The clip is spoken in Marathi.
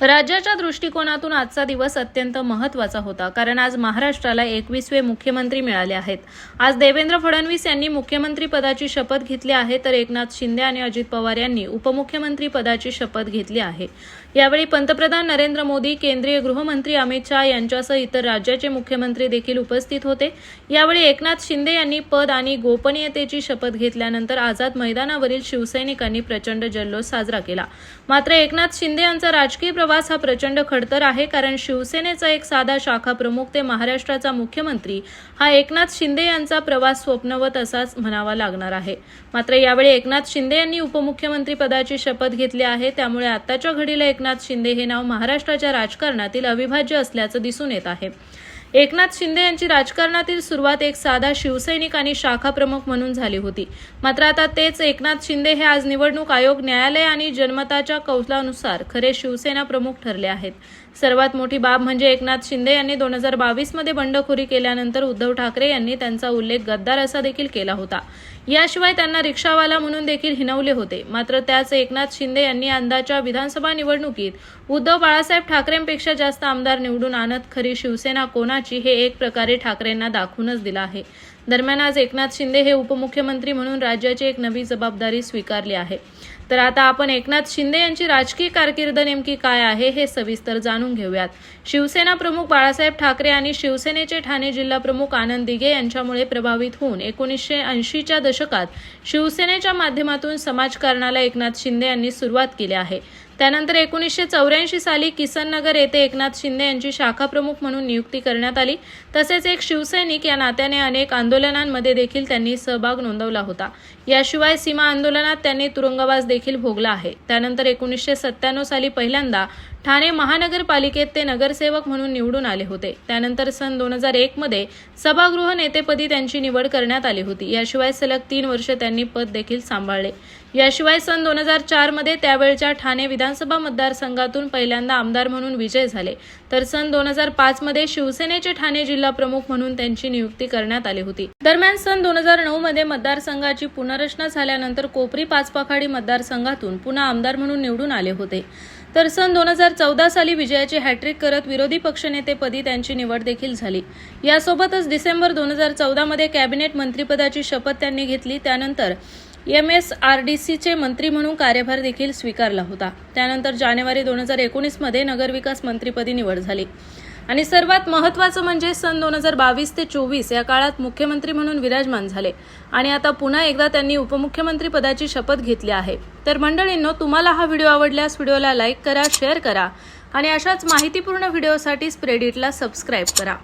राज्याच्या दृष्टिकोनातून आजचा दिवस अत्यंत महत्त्वाचा होता कारण आज महाराष्ट्राला एकवीसवे मुख्यमंत्री मिळाले आहेत. आज देवेंद्र फडणवीस यांनी मुख्यमंत्री पदाची शपथ घेतली आहे तर एकनाथ शिंदे आणि अजित पवार यांनी उपमुख्यमंत्री पदाची शपथ घेतली आहे. यावेळी पंतप्रधान नरेंद्र मोदी केंद्रीय गृहमंत्री अमित शहा यांच्यासह इतर राज्याचे मुख्यमंत्री देखील उपस्थित होते. यावेळी एकनाथ शिंदे यांनी पद आणि गोपनीयतेची शपथ घेतल्यानंतर आझाद मैदानावरील शिवसैनिकांनी प्रचंड जल्लोष साजरा केला. मात्र एकनाथ शिंदे यांचा राजकीय प्रवास हा प्रचंड खडतर आहे कारण शिवसेनेचा एक साधा शाखा प्रमुख ते महाराष्ट्राचा मुख्यमंत्री हा एकनाथ शिंदे यांचा प्रवास स्वप्नवत असाच म्हणावा लागणार आहे. मात्र यावेळी एकनाथ शिंदे यांनी उपमुख्यमंत्री पदाची शपथ घेतली आहे त्यामुळे आताच्या घडीला एकनाथ शिंदे हे नाव महाराष्ट्राच्या राजकारणातील अविभाज्य असल्याचं दिसून येत आहे. एकनाथ शिंदे यांची राजकारणातील सुरुवात एक साधा शिवसैनिक आणि शाखा प्रमुख म्हणून झाली होती. मात्र आता तेच एकनाथ शिंदे हे आज निवडणूक आयोग न्यायालय आणि जनमताच्या कौशलानुसार खरे शिवसेना प्रमुख ठरले आहेत. सर्वात मोठी बाब म्हणजे एकनाथ शिंदे यांनी दोन हजार बावीसमध्ये बंडखोरी केल्यानंतर उद्धव ठाकरे यांनी त्यांचा उल्लेख गद्दार असा देखील केला होता. याशिवाय त्यांना रिक्षावाला म्हणून देखील हिनवले होते. मात्र त्याच एकनाथ शिंदे यांनी यंदाच्या विधानसभा निवडणुकीत उद्धव बाळासाहेब ठाकरेंपेक्षा जास्त आमदार निवडून आणत खरी शिवसेना कोणाची हे एक प्रकारे ठाकरेंना दाखवूनच दिलं आहे. दरम्यान आज एकनाथ शिंदे हे उपमुख्यमंत्री म्हणून राज्याची एक नवी जबाबदारी स्वीकारली आहे. तर आता आपण एकनाथ शिंदे यांची राजकीय कारकीर्द नेमकी काय आहे हे सविस्तर जाणून जाणून घेऊयात. शिवसेना प्रमुख बाळासाहेब ठाकरे आणि शिवसेनेचे ठाणे जिल्हा प्रमुख आनंद दिघे यांच्यामुळे प्रभावित होऊन एकोणीसशे ऐंशीच्या दशकात शिवसेनेच्या माध्यमातून समाजकारणाला एकनाथ शिंदे यांनी सुरुवात केली आहे. त्यानंतर एकोणीसशे चौऱ्याऐंशी साली किसननगर येथे एकनाथ शिंदे यांची शाखा प्रमुख म्हणून नियुक्ती करण्यात आली. तसेच एक शिवसैनिक या नात्याने अनेक आंदोलनांमध्ये देखील त्यांनी सहभाग नोंदवला होता. याशिवाय सीमा आंदोलनात त्यांनी तुरुंगवास देखील भोगला आहे. त्यानंतर एकोणीसशे सत्त्याण्णव साली पहिल्यांदा ठाणे महानगरपालिकेत ते नगरसेवक म्हणून निवडून आले होते. त्यानंतर सन दोन हजार एकमध्ये सभागृह नेतेपदी त्यांची निवड करण्यात आली होती. याशिवाय सलग तीन वर्ष त्यांनी पद देखील सांभाळले. याशिवाय सन दोन हजार चारमध्ये त्यावेळच्या ठाणे विधानसभा मतदारसंघातून पहिल्यांदा आमदार म्हणून विजय झाले. तर सन दोन हजार पाचमध्ये शिवसेनेचे ठाणे जिल्हा प्रमुख म्हणून त्यांची नियुक्ती करण्यात आली होती. दरम्यान सन दोन हजार नऊमध्ये मतदारसंघाची पुनर्रचना झाल्यानंतर कोपरी पाचपाखाडी मतदारसंघातून पुन्हा आमदार म्हणून निवडून आले होते. तर सन दोन हजार चौदा साली विजयाची हॅट्रिक करत विरोधी पक्षनेतेपदी त्यांची निवड देखील झाली. यासोबतच डिसेंबर दोन हजार चौदामध्ये कॅबिनेट मंत्रिपदाची शपथ त्यांनी घेतली. त्यानंतर एम एस आर डी सीचे मंत्री म्हणून कार्यभार देखील स्वीकारला होता. त्यानंतर जानेवारी दोन हजार एकोणीसमध्ये नगरविकास मंत्रीपदी निवड झाली. आणि सर्वात महत्त्वाचं म्हणजे सन दोन हजार बावीस ते चोवीस या काळात मुख्यमंत्री म्हणून विराजमान झाले. आणि आता पुन्हा एकदा त्यांनी उपमुख्यमंत्री पदाची शपथ घेतली आहे. तर मंडळींनो तुम्हाला हा व्हिडिओ आवडल्यास व्हिडिओला लाईक करा शेअर करा आणि अशाच माहितीपूर्ण व्हिडिओसाठी स्प्रेडिटला सबस्क्राईब करा.